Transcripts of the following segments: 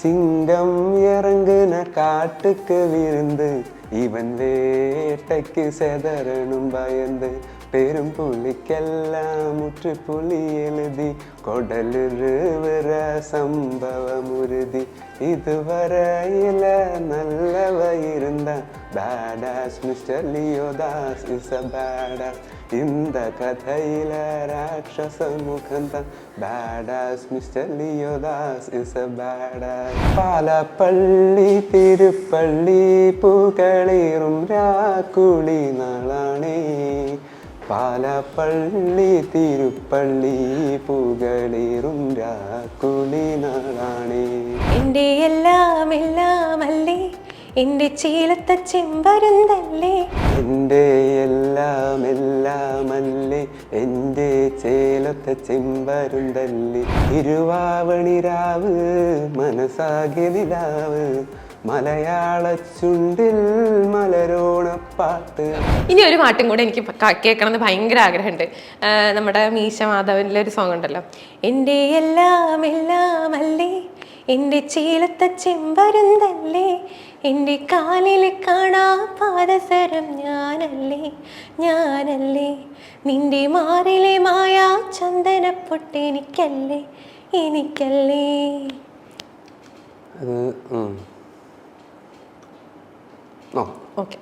சிங்கம் இறங்குன காட்டுக்கு விருந்து. இவன் வேட்டைக்கு செதறனும் பயந்து. பெரும் புலிக்கெல்லாம் முற்று புலி எழுதி கொடலுருவுற சம்பவம் உறுதி இதுவரையில நல்லவ இருந்தான் badass mister Leo Das is a badass இந்த கதையில ராட்சச முகந்தான் badass mister Leo Das is a badass Palappilly Thiruppally പൂക്കളേറും രാക്കുളി നാളാണേ പാലപ്പള്ളി തിരുപ്പള്ളി പുകളിറും രാക്കുളി നാളാണേ എന്റെ എല്ലാം എല്ലാം അല്ലേ എന്റെ ചീലത്തെ ചെമ്പരുന്തല്ലേ? എന്റെ എല്ലാം എല്ലാം അല്ലേ എന്റെ ചേലത്തെ ചെമ്പരുന്തല്ലി? തിരുവാവണിരാവ് മനസ്സാകെ നിലാവ്. മലയാള ചുണ്ടിൽ മലരോണപ്പാട്ട്. ഇനി ഒരു പാട്ടും കൂടെ എനിക്ക് കേൾക്കണം കേൾക്കണമെന്ന് ഭയങ്കര ആഗ്രഹമുണ്ട്. നമ്മുടെ മീശ മാധവനിലെ ഒരു സോങ് ഉണ്ടല്ലോ. എന്റെ എല്ലാം എല്ലാം അല്ലേ എന്റെ ചീലത്തെ ചെമ്പരുന്തല്ലേ? എന്റെ കാലിൽ കാണാ പാദസരം ഞാനല്ലേ? ഞാനല്ലേ? നിന്റെ മാറിലെ മായാ ചന്ദനപ്പൊട്ട് എനിക്കല്ലേ? എനിക്കല്ലേ? അത് ഓക്കെ.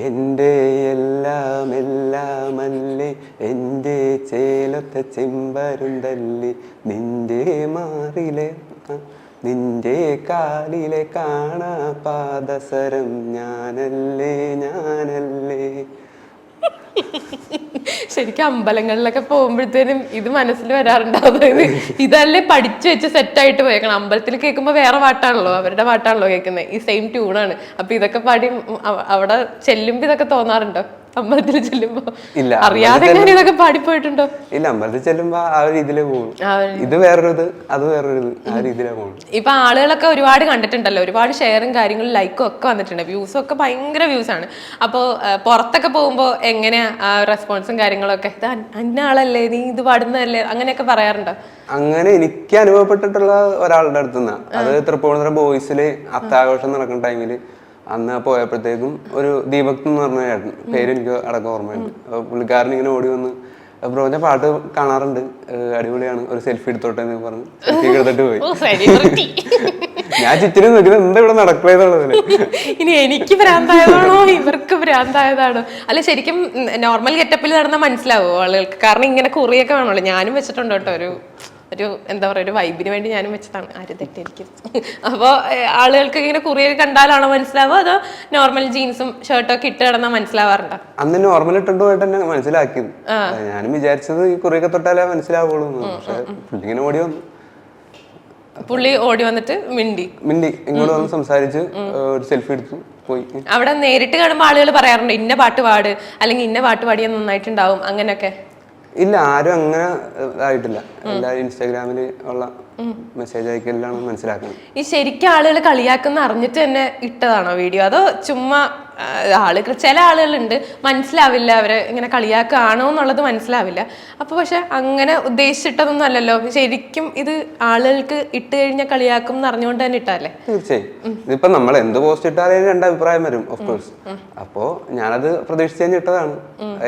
എന്റെ എല്ലാം എല്ലാമല്ലേ എന്റെ ചേലത്തെ ചെമ്പരുന്തല്ലി നിന്റെ മാറിലെ നിന്റെ നിന്റെ കാലിലെ കാണാ പാദസരം ഞാനല്ലേ ഞാനല്ലേ. ശരിക്കും അമ്പലങ്ങളിലൊക്കെ പോകുമ്പോഴത്തേനും ഇത് മനസ്സിൽ വരാറുണ്ടാവുന്നത് ഇതല്ലേ പഠിച്ചു വെച്ച് സെറ്റായിട്ട് പോയേക്കണം. അമ്പലത്തിൽ കേൾക്കുമ്പോൾ വേറെ പാട്ടാണല്ലോ അവരുടെ പാട്ടാണല്ലോ കേൾക്കുന്നത് ഈ സെയിം ട്യൂണാണ് അപ്പൊ ഇതൊക്കെ പാടി അവിടെ ചെല്ലുമ്പോ ഇതൊക്കെ തോന്നാറുണ്ടോ? അമ്പലത്തിൽ ചെല്ലുമ്പോ ഇല്ല, അറിയാതെ ഇതൊക്കെ പാടിപ്പോയിട്ടുണ്ടോ? ഇല്ല അമ്പലത്തിൽ ചെല്ലുമ്പോ ആ ഒരു ഇതിലേ പോകും ഇത് വേറൊരു ഇത് അത് വേറൊരു ഇത് ആ രീതിയിലേ പോകും ഇപ്പൊ ആളുകളൊക്കെ ഒരുപാട് കണ്ടിട്ടുണ്ടല്ലോ ഒരുപാട് ഷെയറും കാര്യങ്ങളും ലൈക്കും ഒക്കെ വന്നിട്ടുണ്ട്. വ്യൂസും ഒക്കെ ഭയങ്കര വ്യൂസ് ആണ്. അപ്പോൾ പുറത്തൊക്കെ പോകുമ്പോൾ എങ്ങനെയാ റെസ്പോൺസും കാര്യങ്ങളൊക്കെ? ഇത് അന്നാളല്ലേ അന്ന ആളല്ലേ നീ ഇത് പാടുന്നതല്ലേ അങ്ങനെയൊക്കെ പറയാറുണ്ടോ? അങ്ങനെ എനിക്ക് അനുഭവപ്പെട്ടിട്ടുള്ള ഒരാളുടെ അടുത്തുനിന്നാണ് അത് തൃപ്പൂണിത്തുറ ബോയ്സിൽ അത്താഘോഷം നടക്കുന്ന ടൈമിൽ അന്ന് പോയപ്പോഴത്തേക്കും ഒരു ദീപക് എന്ന് പറഞ്ഞ ചേട്ടൻ പേര് എനിക്ക് അടക്കം ഓർമ്മയുണ്ട്. അപ്പൊ പുള്ളിക്കാരൻ ഇങ്ങനെ ഓടി വന്ന് ബ്രോ ഞാൻ പാട്ട് കാണാറുണ്ട്. അടിപൊളിയാണ്. ഒരു സെൽഫി എടുത്തോട്ടെ എന്ന് പറഞ്ഞ് സെൽഫി എടുത്തിട്ട് പോയി. ഞാൻ ചിറ്റിനെ നോക്കുന്നത് എന്താ ഇവിടെ നടക്കുന്നതെന്നുള്ളതിൽ ഇനി എനിക്ക് ഭ്രാന്തായതാണോ? ഇവർക്ക് ഭ്രാന്തായതാണോ? അല്ല ശരിക്കും നോർമൽ ഗെറ്റപ്പിൽ നടന്ന മനസ്സിലാവോ ആളുകൾക്ക്. കാരണം ഇങ്ങനെ കുറിയൊക്കെ വേണമല്ലോ. ഞാനും വെച്ചിട്ടുണ്ട് കേട്ടോ ഒരു ഒരു എന്താ പറയുക ഒരു വൈബിന് വേണ്ടി ഞാനും വെച്ചതാണ്. ആര് തെറ്റിരിക്കും അപ്പോൾ ആളുകൾക്ക് ഇങ്ങനെ കുറിയർ കണ്ടാലാണോ മനസ്സിലാവുക? അതോ നോർമൽ ജീൻസും ഷർട്ടും ഒക്കെ ഇട്ട് കിടന്നാൽ മനസ്സിലാവാറുണ്ടോ? അന്ന് നോർമൽ ഇട്ടുണ്ടോ തന്നെ മനസ്സിലാക്കിയത് ഞാനും വിചാരിച്ചത് ഈ കുറിയൊക്കെ തൊട്ടാലേ മനസ്സിലാവുള്ളൂ പക്ഷെ പുള്ളി ഇങ്ങനെ ഓടി വന്നു. പുള്ളി ഓടി വന്നിട്ട് മിണ്ടി. മിണ്ടി. ഇങ്ങോട്ട് വന്ന് സംസാരിച്ച് ഒരു സെൽഫി എടുത്തു പോയി. അവിടെ നേരിട്ട് കാണുമ്പോൾ ആളുകൾ പറയാറുണ്ട് ഇന്ന പാട്ട് പാട്. അല്ലെങ്കിൽ ഇന്ന പാട്ട് പാടിയാൽ നന്നായിട്ടുണ്ടാവും. അങ്ങനെയൊക്കെ. ഇല്ല ആരും അങ്ങനെ ആയിട്ടില്ല. ഇതായിട്ടില്ല എല്ലാവരും ഇൻസ്റ്റാഗ്രാമിൽ ഉള്ള മെസ്സേജ് അയക്കലാണ് മനസ്സിലാക്കുന്നത്. ഈ ശരിക്കും ആളുകൾ കളിയാക്കുന്ന അറിഞ്ഞിട്ട് തന്നെ ഇട്ടതാണോ വീഡിയോ അതോ ചുമ്മാ ആളുകൾ ചില ആളുകളുണ്ട് മനസ്സിലാവില്ല അവരെ ഇങ്ങനെ കളിയാക്കുകയാണോ എന്നുള്ളത് മനസ്സിലാവില്ല. അപ്പോൾ പക്ഷെ അങ്ങനെ ഉദ്ദേശിച്ചിട്ടതൊന്നും അല്ലല്ലോ. ശരിക്കും ഇത് ആളുകൾക്ക് ഇട്ട് കഴിഞ്ഞാൽ കളിയാക്കും എന്ന് അറിഞ്ഞുകൊണ്ട് തന്നെ ഇട്ടല്ലേ തീർച്ചയായും. ഇതിപ്പോ നമ്മൾ എന്ത് പോസ്റ്റ് ഇട്ടാലും രണ്ട് അഭിപ്രായം വരും ഓഫ് കോഴ്സ് അപ്പോ ഞാനത് പ്രതീക്ഷിച്ച് തന്നെ ഇട്ടതാണ്.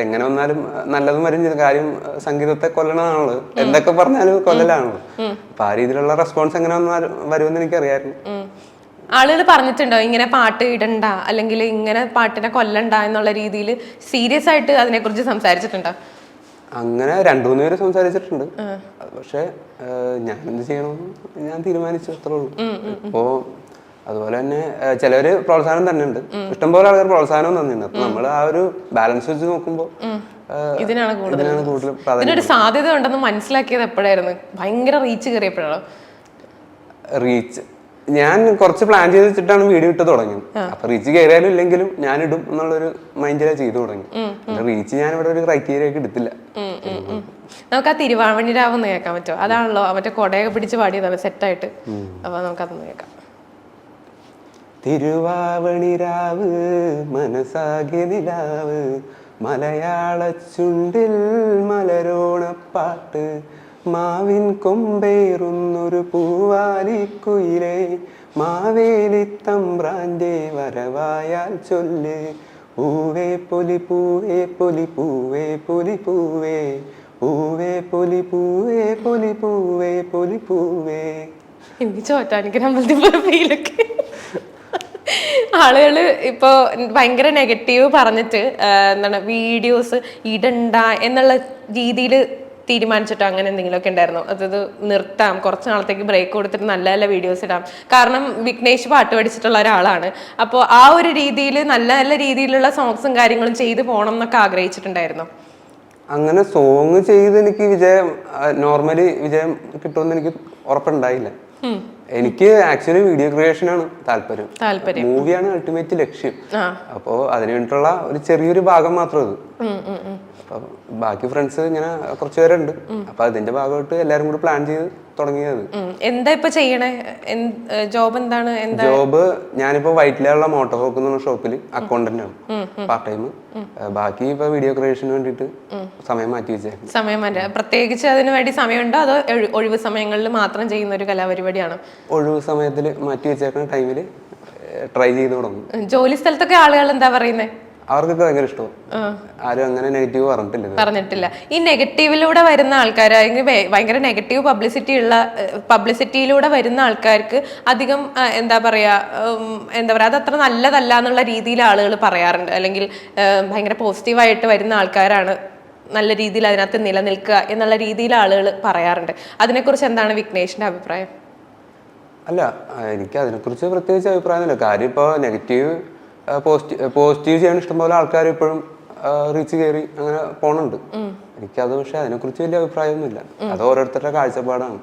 എങ്ങനെ വന്നാലും നല്ലതും വരും കാര്യം സംഗീതത്തെ കൊല്ലണതാണല്ലോ എന്തൊക്കെ പറഞ്ഞാലും കൊല്ലലാണല്ലോ അപ്പൊ ആ രീതിയിലുള്ള റെസ്പോൺസ് എങ്ങനെ വന്നാലും വരുമെന്ന് എനിക്കറിയായിരുന്നു. ആളുകൾ പറഞ്ഞിട്ടുണ്ടോ ഇങ്ങനെ പാട്ട് ഇടണ്ട അല്ലെങ്കിൽ ഇങ്ങനെ പാട്ടിനെ കൊല്ലണ്ട എന്നുള്ള രീതിയിൽ സീരിയസ് ആയിട്ട് അതിനെക്കുറിച്ച് സംസാരിച്ചിട്ടുണ്ടോ? അങ്ങനെ രണ്ടു മൂന്ന് പേര് സംസാരിച്ചിട്ടുണ്ട്. പക്ഷെ ഞാൻ എന്ത് ചെയ്യണമെന്ന് ഞാൻ തീരുമാനിച്ചു അത്രേ ഉള്ളൂ. ഇപ്പോ അതുപോലെ തന്നെ ചിലവര് പ്രോത്സാഹനം തന്നെ ഉണ്ട് ഇഷ്ടംപോലെ ആൾക്കാർ പ്രോത്സാഹനം തന്നിട്ടുണ്ട്. അപ്പൊ നമ്മൾ ആ ഒരു ബാലൻസ് വെച്ച് നോക്കുമ്പോൾ ഇതിനാണ് കൂടുതൽ ഇതിനൊരു സാധ്യത ഉണ്ടെന്ന് മനസ്സിലാക്കിയത് എപ്പോഴായിരുന്നു? ഭയങ്കര റീച്ച് കയറിയപ്പോഴാണോ? റീച്ച് ഞാൻ കുറച്ച് പ്ലാൻ ചെയ്ത് വെച്ചിട്ടാണ് വീഡിയോ ഇട്ട് തുടങ്ങിയത്. അപ്പൊ റീച്ച് കയറിയാലും ഇല്ലെങ്കിലും ഞാൻ ഇടും എന്നുള്ളൊരു മൈൻഡിലാണ് ചെയ്തു തുടങ്ങി. റീച്ച് ഞാൻ ഇവിടെ ഒരു ക്രൈറ്റീരിയ ഒക്കെ എടുത്തില്ല. നമുക്ക് ആ തിരുവാവണി രാവെന്ന് കേൾക്കാൻ പറ്റുമോ അതാണല്ലോ മറ്റേ കൊടയൊക്കെ പിടിച്ച് പാടിയതാണ് സെറ്റായിട്ട് അപ്പൊ നമുക്കതൊന്ന് കേൾക്കാം. തിരുവാവണിരാവ് മനസ്സാകെ നിലാവ് മലയാള ചുണ്ടിൽ മലരോണപ്പാട്ട്. മാവിൻ കൊമ്പേറുന്നൊരു പൂവാലിക്കുയിലെ മാവേലി തമ്പ്രാന്റെ വരവായാൽ ചൊല്ല്. പൂവേ പൊലി പൂവേ പൊലി പൂവേ പൊലി പൂവേ പൂവേ പൊലി പൂവേ പൊലി പൂവേ പൊലി പൂവേ. എനിക്ക് ചോറ്റാനിക്ക് പോയ ഫീലൊക്കെ ആളുകൾ ഇപ്പോൾ ഭയങ്കര നെഗറ്റീവ് പറഞ്ഞിട്ട് എന്താണ് വീഡിയോസ് ഇടണ്ട എന്നുള്ള രീതിയിൽ തീരുമാനിച്ചിട്ടോ അങ്ങനെ എന്തെങ്കിലുമൊക്കെ ഉണ്ടായിരുന്നു? അതായത് നിർത്താം കുറച്ച് നാളത്തേക്ക് ബ്രേക്ക് കൊടുത്തിട്ട് നല്ല നല്ല വീഡിയോസ് ഇടാം. കാരണം വിഘ്നേഷ് പാട്ട് പഠിച്ചിട്ടുള്ള ഒരാളാണ്. അപ്പോൾ ആ ഒരു രീതിയിൽ നല്ല നല്ല രീതിയിലുള്ള സോങ്സും കാര്യങ്ങളും ചെയ്തു പോകണം എന്നൊക്കെ ആഗ്രഹിച്ചിട്ടുണ്ടായിരുന്നു? അങ്ങനെ സോങ് ചെയ്ത് എനിക്ക് വിജയം നോർമലി വിജയം കിട്ടുമെന്ന് എനിക്ക് ഉറപ്പുണ്ടായില്ല. എനിക്ക് ആക്ച്വലി വീഡിയോ ക്രിയേഷൻ ആണ് താല്പര്യം. മൂവിയാണ് അൾട്ടിമേറ്റ് ലക്ഷ്യം. അപ്പോ അപ്പോൾ അതിന് വേണ്ടിയിട്ടുള്ള ഒരു ചെറിയൊരു ഭാഗം മാത്രം ഉം. അപ്പൊ ബാക്കി ഫ്രണ്ട്സ് ഇങ്ങനെ കുറച്ച് പേരുണ്ട്. അപ്പൊ അതിന്റെ ഭാഗമായിട്ട് എല്ലാരും കൂടി പ്ലാൻ ചെയ്ത് തുടങ്ങിയത്. എന്താ ഇപ്പൊ ചെയ്യണേ? ജോബ് എന്താണ്? എന്താ? ജോബ് ഞാനിപ്പോ വൈറ്റിലുള്ള മോട്ടോർ ഹോക്ക് എന്ന് ഷോപ്പിൽ അക്കൗണ്ടന്റ് ആണ്. പാർട്ട് ടൈം ബാക്കി ഇപ്പൊ വീഡിയോ ക്രിയേഷന് വേണ്ടിട്ട് സമയം മാറ്റി വെച്ചേ സമയം മാറ്റി. പ്രത്യേകിച്ച് അതിന് വേണ്ടി സമയമുണ്ടോ? അതോ ഒഴി- ഒഴിവ് സമയങ്ങളിൽ മാത്രം ചെയ്യുന്ന ഒരു കലാപരിപാടിയാണ്? ഒഴിവ് സമയത്തിൽ മാറ്റി വെച്ചേക്കുന്ന ടൈമിൽ ട്രൈ ചെയ്ത് തുടങ്ങും. ജോലി സ്ഥലത്തൊക്കെ ആളുകൾ എന്താ പറയുന്നേ? അവർക്കൊക്കെ ഭയങ്കര ഇഷ്ടവും. ആരും അങ്ങനെ നെഗറ്റീവ് പറഞ്ഞിട്ടില്ല. പറഞ്ഞിട്ടില്ല. ഈ നെഗറ്റീവിലൂടെ വരുന്ന ആൾക്കാർ അല്ലെങ്കിൽ ഭയങ്കര നെഗറ്റീവ് പബ്ലിസിറ്റി ഉള്ള പബ്ലിസിറ്റിയിലൂടെ വരുന്ന ആൾക്കാർക്ക് അധികം എന്താ പറയാ എന്താ പറയാ അത് അത്ര നല്ലതല്ല എന്നുള്ള രീതിയിൽ ആളുകൾ പറയാറുണ്ട്. അല്ലെങ്കിൽ ഭയങ്കര പോസിറ്റീവായിട്ട് വരുന്ന ആൾക്കാരാണ് നല്ല രീതിയിൽ അതിനകത്ത് നിലനിൽക്കുക എന്നുള്ള രീതിയിൽ ആളുകൾ പറയാറുണ്ട്. അതിനെക്കുറിച്ച് എന്താണ് വിഘ്നേഷിന്റെ അഭിപ്രായം? അല്ല എനിക്ക് അതിനെക്കുറിച്ച് പ്രത്യേകിച്ച് അഭിപ്രായമൊന്നുമില്ല. കാര്യം ഇപ്പോൾ നെഗറ്റീവ് പോസിറ്റീവ് പോസിറ്റീവ് ചെയ്യാൻ ഇഷ്ടംപോലെ ആൾക്കാർ ഇപ്പോഴും റീച്ച് കയറി അങ്ങനെ പോണുണ്ട്. എനിക്കത് പക്ഷെ അതിനെക്കുറിച്ച് വലിയ അഭിപ്രായമൊന്നുമില്ല. അത് ഓരോരുത്തരുടെ കാഴ്ചപ്പാടാണ്.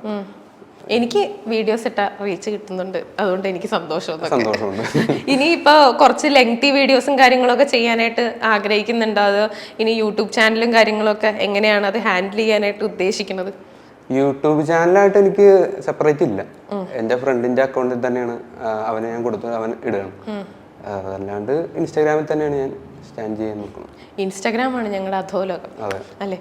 എനിക്ക് വീഡിയോസ് ഇട്ട റീച്ച് കിട്ടുന്നുണ്ട്. അതുകൊണ്ട് എനിക്ക് സന്തോഷം സന്തോഷമുണ്ട്. ഇനി ഇപ്പൊ കുറച്ച് ലെങ്തി വീഡിയോസും കാര്യങ്ങളൊക്കെ ചെയ്യാനായിട്ട് ആഗ്രഹിക്കുന്നുണ്ടോ? അത് ഇനി യൂട്യൂബ് ചാനലും കാര്യങ്ങളൊക്കെ എങ്ങനെയാണ് അത് ഹാൻഡിൽ ചെയ്യാനായിട്ട് ഉദ്ദേശിക്കുന്നത്? യൂട്യൂബ് ചാനലായിട്ട് എനിക്ക് സെപ്പറേറ്റ് ഇല്ല. എന്റെ ഫ്രണ്ടിന്റെ അക്കൗണ്ടിൽ തന്നെയാണ് അവനെ ഞാൻ കൊടുത്തത് അവൻ ഇടുകയാണ് അതല്ലാണ്ട് ഇൻസ്റ്റാഗ്രാമിൽ തന്നെയാണ് ഞാൻ സ്റ്റാൻഡ് ചെയ്യാൻ നോക്കുന്നത് ഇൻസ്റ്റാഗ്രാമാണ് ഞങ്ങളുടെ അധോലോകം. അല്ലേ?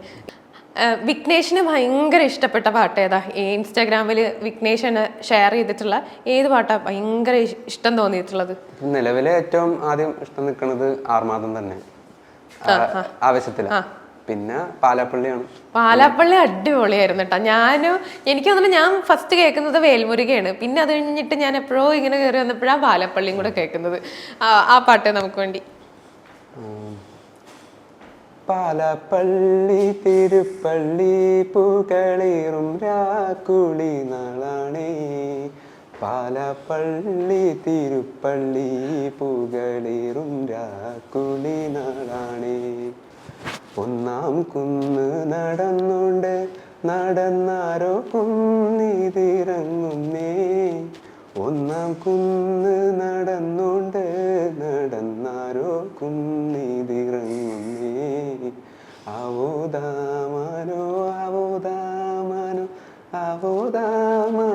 വിഘ്നേഷിന് ഭയങ്കര ഇഷ്ടപ്പെട്ട പാട്ട് ഏതാ? ഈ ഇൻസ്റ്റാഗ്രാമിൽ വിഘ്നേഷിന് ഷെയർ ചെയ്തിട്ടുള്ള ഏത് പാട്ടാ ഭയങ്കര ഇഷ്ടം തോന്നിയിട്ടുള്ളത്? നിലവിലെ ഏറ്റവും ആദ്യം ഇഷ്ടം നിൽക്കുന്നത് ആർമാദം തന്നെ. ആവശ്യത്തില പിന്നെ പാലാപ്പള്ളിയാണ്. പാലാപ്പള്ളി അടിപൊളിയായിരുന്നു കേട്ടോ ഞാനും എനിക്ക് തോന്നുന്നു ഞാൻ ഫസ്റ്റ് കേൾക്കുന്നത് വേൽമുരുകയാണ്. പിന്നെ അത് കഴിഞ്ഞിട്ട് ഞാൻ എപ്പോഴോ ഇങ്ങനെ കയറി വന്നപ്പോഴാണ് പാലാപ്പള്ളിയും കൂടെ കേൾക്കുന്നത്. ആ, പാട്ട് നമുക്ക് വേണ്ടി. പാലപ്പള്ളി തിരുപ്പള്ളി പൂക്കളേറും രാക്കുളി നാളാണേ. പാലപ്പള്ളി തിരുപ്പള്ളി പൂകളേറും രാക്കുളി നാളാണേ. ഒന്നാം കുന്ന് നടന്നുണ്ട്. നടന്നാരോ കുന്നിതിറങ്ങുന്നേ. ഒന്നാം കുന്ന് നടന്നുണ്ട്. നടന്നാരോ കുന്നിതിറങ്ങുന്നേ. അവോദാമാനോ അവോദാമാനോ അവോദാമാനോ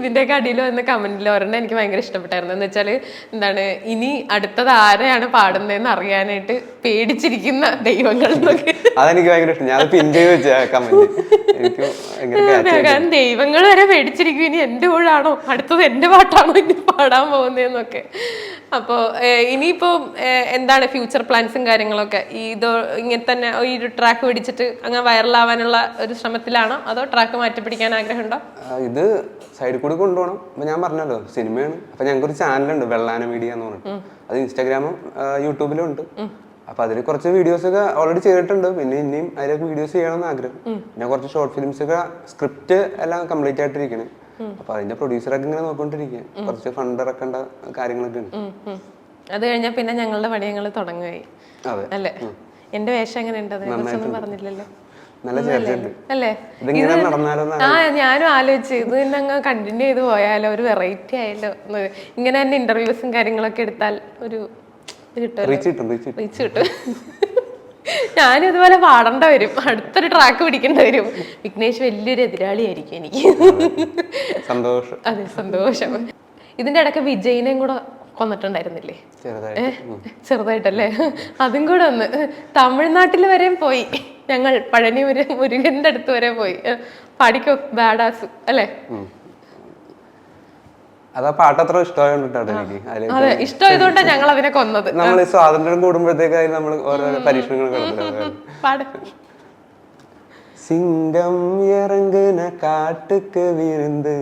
ഇതിന്റെയൊക്കെ അടിയിൽ വന്ന കമന്റിൽ ഒരെണ്ണം എനിക്ക് ഭയങ്കര ഇഷ്ടപ്പെട്ടായിരുന്നു. എന്ന് വെച്ചാൽ എന്താണ് ഇനി അടുത്തത് ആരെയാണ് പാടുന്നതെന്ന് അറിയാനായിട്ട് പേടിച്ചിരിക്കുന്ന ദൈവങ്ങൾ എന്നൊക്കെ. അതെനിക്ക് ഭയങ്കര ഇഷ്ടം. ഞാൻ പിൻ ചെയ്ത് വെച്ച കമന്റ് എനിക്ക് ഭയങ്കര catchy കാരണം ദൈവങ്ങൾ വരെ പേടിച്ചിരിക്കും. ഇനി എന്റെ കൂടാണോ അടുത്തത് എന്റെ പാട്ടാണോ ഇനി പാടാൻ പോകുന്നതെന്നൊക്കെ അപ്പോൾ ഇനിയിപ്പോ എന്താണ് ഫ്യൂച്ചർ പ്ലാൻസും കാര്യങ്ങളൊക്കെ? ഇതോ ഇങ്ങനെ തന്നെ ഈ ഒരു ട്രാക്ക് പിടിച്ചിട്ട് അങ്ങനെ വൈറലാവാനുള്ള ഒരു ശ്രമത്തിലാണോ? അതോ ട്രാക്ക് മാറ്റി പിടിക്കാൻ ആഗ്രഹമുണ്ടോ ഇത് സൈഡിൽ കൂടി കൊണ്ടുപോകണം. അപ്പൊ ഞാൻ പറഞ്ഞല്ലോ സിനിമയാണ്. അപ്പൊ ഞങ്ങൾക്ക് ഒരു ചാനലുണ്ട് വെള്ളാന മീഡിയ എന്ന് പറഞ്ഞിട്ട്. അത് ഇൻസ്റ്റാഗ്രാമും യൂട്യൂബിലും ഉണ്ട്. അപ്പൊ അതിൽ കുറച്ച് വീഡിയോസ് ഒക്കെ ഓൾറെഡി ചെയ്തിട്ടുണ്ട്. പിന്നെ ഇനിയും അതിലൊക്കെ വീഡിയോസ് ചെയ്യണമെന്ന് ആഗ്രഹം. പിന്നെ കുറച്ച് ഷോർട്ട് ഫിലിംസ് ഒക്കെ സ്ക്രിപ്റ്റ് എല്ലാം കംപ്ലീറ്റ് ആയിട്ടിരിക്കണേ. അപ്പൊ അതിന്റെ പ്രൊഡ്യൂസറൊക്കെ ഇങ്ങനെ നോക്കൊണ്ടിരിക്കുക കുറച്ച് ഫണ്ട് ഇറക്കേണ്ട കാര്യങ്ങളൊക്കെ ഉണ്ട്. അത് കഴിഞ്ഞാൽ പിന്നെ ഞങ്ങളുടെ പണി ഞങ്ങൾ തുടങ്ങുകയായി അതെ. അല്ലേ? എന്റെ വേഷം എങ്ങനെ ഉണ്ട് പറഞ്ഞില്ലല്ലോ. നല്ല അല്ലേ? ഇതിങ്ങനെ നടന്നാലോ ആ ഞാനും ആലോചിച്ചു. ഇത് തന്നെ അങ്ങ് കണ്ടിന്യൂ ചെയ്ത് പോയാലോ? ഒരു വെറൈറ്റി ആയാലോ ഇങ്ങനെ തന്നെ ഇന്റർവ്യൂസും കാര്യങ്ങളൊക്കെ എടുത്താൽ ഒരു ഇത് കിട്ടുമല്ലോ? റീച്ച് കിട്ടും റീച്ച് കിട്ടും. ഞാനും ഇതുപോലെ പാടേണ്ട വരും. അടുത്തൊരു ട്രാക്ക് പിടിക്കേണ്ട വരും. വിഘ്നേഷ് വലിയൊരു എതിരാളിയായിരിക്കും എനിക്ക്. സന്തോഷം. അതെ സന്തോഷം. ഇതിന്റെ ഇടയ്ക്ക് വിജയിനെയും കൂടെ കൊന്നിട്ടുണ്ടായിരുന്നില്ലേ? ചെറുതായിട്ട്. ചെറുതായിട്ടല്ലേ? അതും കൂടെ ഒന്ന്. തമിഴ്നാട്ടിൽ വരെയും പോയി. ഞങ്ങൾ പഴനി ഒരു മുരുകന്റെ അടുത്ത് വരെ പോയി ഏ, പാടിക്കോ ബാഡാസ് അല്ലേ അതാ പാട്ട് അത്ര ഇഷ്ടമായിട്ടാണ് എനിക്ക് അതില് അതെ ഇഷ്ടമായതുകൊണ്ടാണ് ഞങ്ങൾ അതിനെ കൊന്നത് നമ്മൾ സ്വാതന്ത്ര്യം കൂടുമ്പോഴത്തേക്കായി നമ്മൾ ഓരോ പരീക്ഷണങ്ങൾ നടത്തുന്നത് പാട് சிங்கம் இறங்குன காட்டுக்கு விருந்து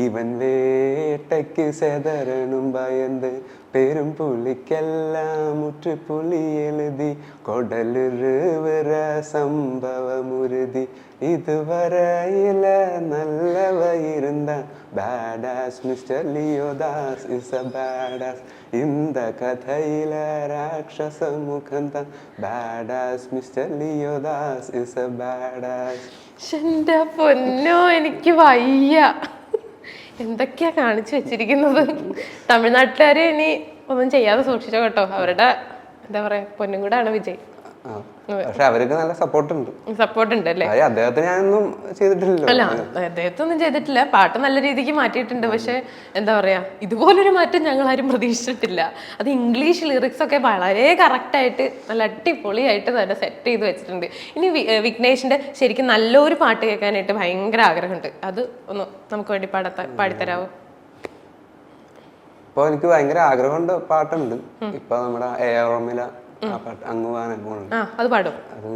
இவன் வேட்டைக்கு செதறனும் பயந்து பெரும் புலிக்கெல்லாம் முற்றுப்புள்ளி எழுதி கொடலுருவர சம்பவம் உறுதி இதுவரையில நல்லவ இருந்தான் badass mister Leo Das is a badass இந்த கதையில ராட்சச முகந்தான் badass mister Leo Das is a badass ശ്ശെ, എന്റെ പൊന്നോ എനിക്ക് വയ്യ എന്തൊക്കെയാ കാണിച്ചു വെച്ചിരിക്കുന്നത് തമിഴ്നാട്ടുകാര് ഇനി ഒന്നും ചെയ്യാതെ സൂക്ഷിച്ചോ കേട്ടോ അവരുടെ എന്താ പറയാ പൊന്നും കൂടാണ് വിജയ്. പക്ഷെ അവർക്ക് നല്ല സപ്പോർട്ട് ഉണ്ട് സപ്പോർട്ട് ഉണ്ട് അല്ലേ അദ്ദേഹത്തെ ഞാനൊന്നും ചെയ്തിട്ടില്ല അല്ല അദ്ദേഹത്തൊന്നും ചെയ്തിട്ടില്ല. പാട്ട് നല്ല രീതിക്ക് മാറ്റിയിട്ടുണ്ട്. പക്ഷെ എന്താ പറയാ ഇതുപോലൊരു മാറ്റം ഞങ്ങൾ ആരും പ്രതീക്ഷിച്ചിട്ടില്ല. അത് ഇംഗ്ലീഷ് ലിറിക്സ് ഒക്കെ വളരെ കറക്റ്റ് ആയിട്ട് നല്ല അടിപൊളിയായിട്ട് തന്നെ സെറ്റ് ചെയ്ത് വെച്ചിട്ടുണ്ട്. ഇനി വിഘ്നേഷിന്റെ ശരിക്കും നല്ലൊരു പാട്ട് കേൾക്കാനായിട്ട് ഭയങ്കര ആഗ്രഹമുണ്ട്. അത് ഒന്ന് നമുക്ക് വേണ്ടി പാടത്ത പാടിത്തരാവോ? ഇപ്പൊ എനിക്ക് ഭയങ്കര ആഗ്രഹമുണ്ട് പാട്ടുണ്ട്. ഇപ്പൊ നമ്മുടെ എ ആർ റോമില പോണുണ്ട് അത് പാടും. അത്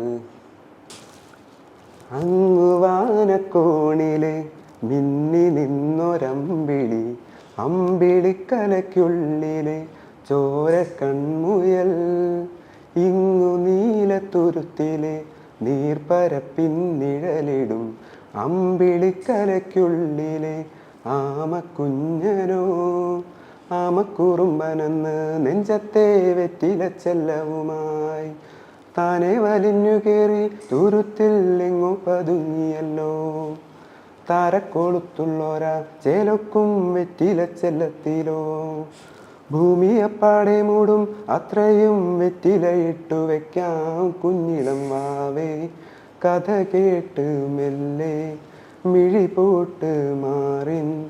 അങ്ങുവാനക്കോണിലെ മിന്നി നിന്നൊരമ്പിളി അമ്പിളിക്കലയ്ക്കുള്ളിലെ ചോര കൺമുയൽ ഇങ്ങു നീലത്തുരുത്തിലെ നീർപ്പരപ്പിൻ നിഴലിടും അമ്പിളിക്കലയ്ക്കുള്ളിലെ ആമക്കുഞ്ഞനോ. ആമക്കുറുമ്പനെന്ന് നെഞ്ചത്തെ വെറ്റിലച്ചെല്ലവുമായി താനെ വലിഞ്ഞു കയറി തുരുത്തിൽ എങ്ങു പതുങ്ങിയല്ലോ. താരക്കൊളുത്തുള്ളോരാ ചേലൊക്കും വെറ്റിലച്ചെല്ലത്തിലോ ഭൂമിയപ്പാടെ മൂടും അത്രയും വെറ്റിലയിട്ടു വെക്കാം കുഞ്ഞിളം വാവേ. കഥ കേട്ട് മെല്ലെ മിഴി പോട്ട് മാറിൻ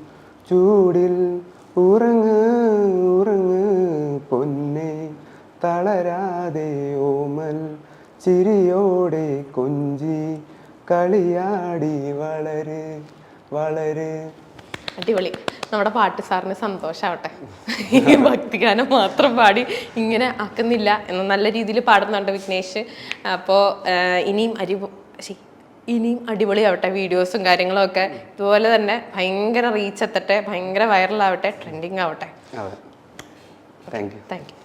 ചൂടിൽ ഉറങ്ങ് ഉറങ്ങ് പൊന്നെ തളരാതെ ഓമൽ ചിരിയോടെ കൊഞ്ചി കളിയാടി വളര് വളര്. അടിപൊളി. നമ്മുടെ പാട്ട് സാറിന് സന്തോഷാവട്ടെ. ഈ ഭക്തിഗാനം മാത്രം പാടി ഇങ്ങനെ ആക്കുന്നില്ല എന്ന് നല്ല രീതിയിൽ പാടുന്നുണ്ട് വിഘ്നേഷ്. അപ്പോൾ ഇനിയും അരി ശ്ശി, ഇനിയും അടിപൊളിയാവട്ടെ വീഡിയോസും കാര്യങ്ങളും ഒക്കെ. ഇതുപോലെ തന്നെ ഭയങ്കര റീച്ച് എത്തട്ടെ ഭയങ്കര വൈറലാവട്ടെ ട്രെൻഡിങ് ആവട്ടെ. Thank you